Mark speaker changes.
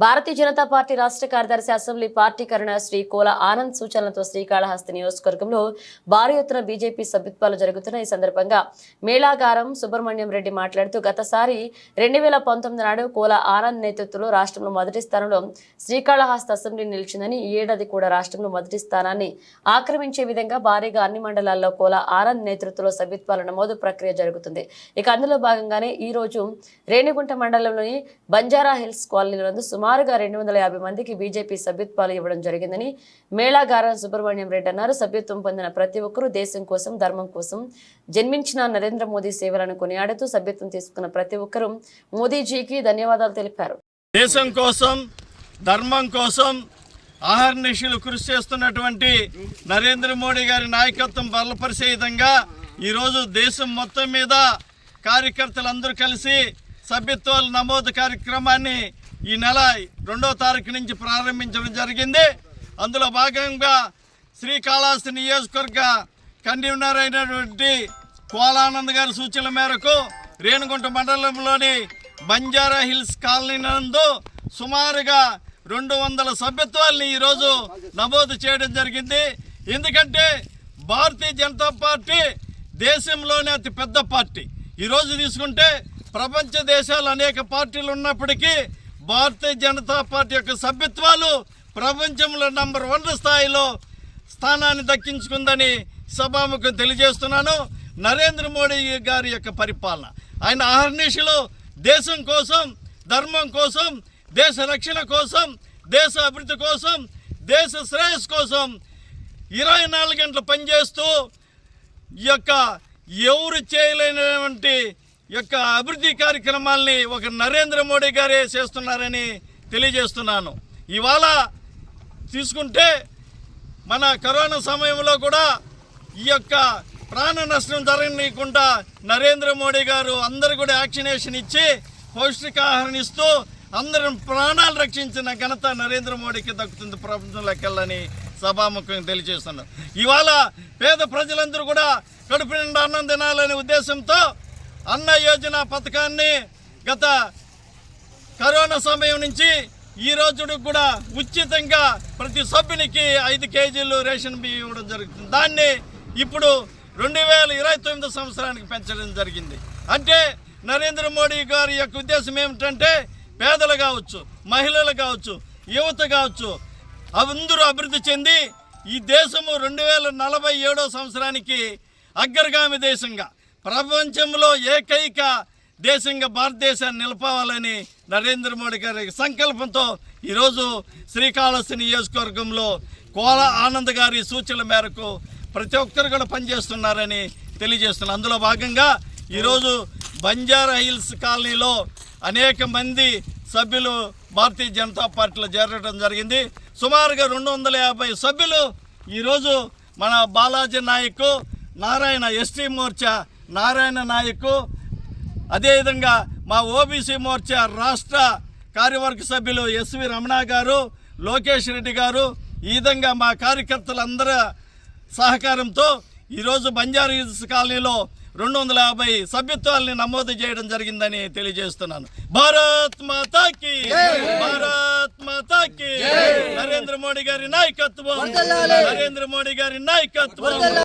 Speaker 1: Bharatiya Janata party రాష్ట్ర కార్యదర్శి assembly party Karuna Shri Kola Anand సూచనలతో శ్రీకాళహస్తి నియోజకవర్గంలో భారీ ఎత్తున బీజేపీ సభ్యత్వాలు జరుగుతున్న ఈ సందర్భంగా మేళాగారం సుబ్రహ్మణ్యం రెడ్డి మాట్లాడుతూ గతసారి రెండు వేల పంతొమ్మిది నాడు కోల ఆనంద్ నేతృత్వంలో రాష్ట్రంలో మొదటి స్థానంలో శ్రీకాళహస్తి అసెంబ్లీ నిలిచిందని ఈ ఏడాది కూడా రాష్ట్రంలో మొదటి స్థానాన్ని ఆక్రమించే విధంగా భారీగా అన్ని మండలాల్లో కోల ఆనంద్ నేతృత్వంలో సభ్యత్వాల నమోదు ప్రక్రియ జరుగుతుంది. ఇక అందులో భాగంగానే ఈ రోజు రేణిగుంట మండలంలోని బంజారా హిల్స్ కాలనీ నందు సుమారుగా రెండు వందల యాభై మందికి బీజేపీ సభ్యత్వాలు ఇవ్వడం జరిగిందని మేళాగారం సుబ్రహ్మణ్యం రెడ్డి అన్నారు. సభ్యత్వం పొందిన ప్రతి ఒక్కరూ దేశం కోసం ధర్మం కోసం జన్మించిన నరేంద్ర మోదీ సేవలను కొనియాడుతూ సభ్యత్వం తీసుకున్న ప్రతి ఒక్కరూ మోదీజీకి ధన్యవాదాలు తెలిపారు.
Speaker 2: దేశం కోసం ధర్మం కోసం ఆహర్నిశలు కృషి చేస్తున్నటువంటి నరేంద్ర మోడీ గారి నాయకత్వం బలపరిచే విధంగా ఈరోజు దేశం మొత్తం మీద కార్యకర్తలందరూ కలిసి సభ్యత్వాల నమోదు కార్యక్రమాన్ని ఈ నెల రెండో తారీఖు నుంచి ప్రారంభించడం జరిగింది. అందులో భాగంగా శ్రీకాళహస్తి నియోజకవర్గ కన్వీనర్ అయినటువంటి కోలానంద్ గారి సూచనల మేరకు రేణుగుంట మండలంలోని బంజారా హిల్స్ కాలనీ నందు సుమారుగా రెండు వందల సభ్యత్వాల్ని ఈరోజు నమోదు చేయడం జరిగింది. ఎందుకంటే భారతీయ జనతా పార్టీ దేశంలోనే అతి పెద్ద పార్టీ. ఈరోజు తీసుకుంటే ప్రపంచ దేశాలు అనేక పార్టీలు ఉన్నప్పటికీ భారతీయ జనతా పార్టీ యొక్క సభ్యత్వాలు ప్రపంచంలో నంబర్ వన్ స్థాయిలో స్థానాన్ని దక్కించుకుందని సభాముఖం తెలియజేస్తున్నాను. నరేంద్ర మోడీ గారి యొక్క పరిపాలన. ఆయన అహర్నిశలు దేశం కోసం ధర్మం కోసం దేశ రక్షణ కోసం దేశ అభివృద్ధి కోసం దేశ శ్రేయస్ కోసం ఇరవై నాలుగు గంటలు పనిచేస్తూ ఈ యొక్క ఎవరు చేయలేనటువంటి యొక్క అభివృద్ధి కార్యక్రమాల్ని ఒక నరేంద్ర మోడీ గారే చేస్తున్నారని తెలియజేస్తున్నాను. ఇవాళ తీసుకుంటే మన కరోనా సమయంలో కూడా ఈ యొక్క ప్రాణ నష్టం జరగనీయకుండా నరేంద్ర మోడీ గారు అందరు కూడా యాక్సినేషన్ ఇచ్చి పౌష్టికాహారం ఇస్తూ అందరి ప్రాణాలు రక్షించిన ఘనత నరేంద్ర మోడీకి దక్కుతుంది. ప్రపంచంలోకెళ్ళని సభాముఖంగా తెలియజేస్తున్నారు ఇవాళ పేద ప్రజలందరూ కూడా కడుపు నిండా అన్నం తినాలనే ఉద్దేశంతో అన్న యోజన పథకాన్ని గత కరోనా సమయం నుంచి ఈ రోజుడు కూడా ఉచితంగా ప్రతి సభ్యునికి ఐదు కేజీలు రేషన్ బియ్యం ఇవ్వడం జరుగుతుంది. దాన్ని ఇప్పుడు రెండు వేల ఇరవై తొమ్మిది సంవత్సరానికి పెంచడం జరిగింది. అంటే నరేంద్ర మోడీ గారి యొక్క ఉద్దేశం ఏమిటంటే పేదలు కావచ్చు మహిళలు కావచ్చు యువత కావచ్చు అందరూ అభివృద్ధి చెంది ఈ దేశము రెండు వేల నలభై ఏడో సంవత్సరానికి అగ్రగామి దేశంగా ప్రపంచంలో ఏకైక దేశంగా భారతదేశాన్ని నిలపాలని నరేంద్ర మోడీ గారి సంకల్పంతో ఈరోజు శ్రీకాళహస్తి నియోజకవర్గంలో కోల ఆనంద్ గారి సూచనల మేరకు ప్రతి ఒక్కరు కూడా పనిచేస్తున్నారని తెలియజేస్తున్నారు అందులో భాగంగా ఈరోజు బంజారా హిల్స్ కాలనీలో అనేక మంది సభ్యులు భారతీయ జనతా పార్టీలో చేరడం జరిగింది. సుమారుగా రెండు వందల యాభై సభ్యులు ఈరోజు మన బాలాజీ నాయక్ నారాయణ ఎస్టీ మోర్చా నారాయణ నాయక్. అదేవిధంగా మా ఓబీసీ మోర్చా రాష్ట్ర కార్యవర్గ సభ్యులు ఎస్వి రమణ గారు లోకేష్ రెడ్డి గారు ఈ విధంగా మా కార్యకర్తలందరి సహకారంతో ఈరోజు బంజారా హిల్స్ కాలనీలో రెండు వందల యాభై సభ్యత్వాల్ని నమోదు చేయడం జరిగిందని తెలియజేస్తున్నాను. భారత్ మాతాకి భారత్ మాతాకి. నరేంద్ర మోడీ గారి నాయకత్వం నరేంద్ర మోడీ గారి నాయకత్వం.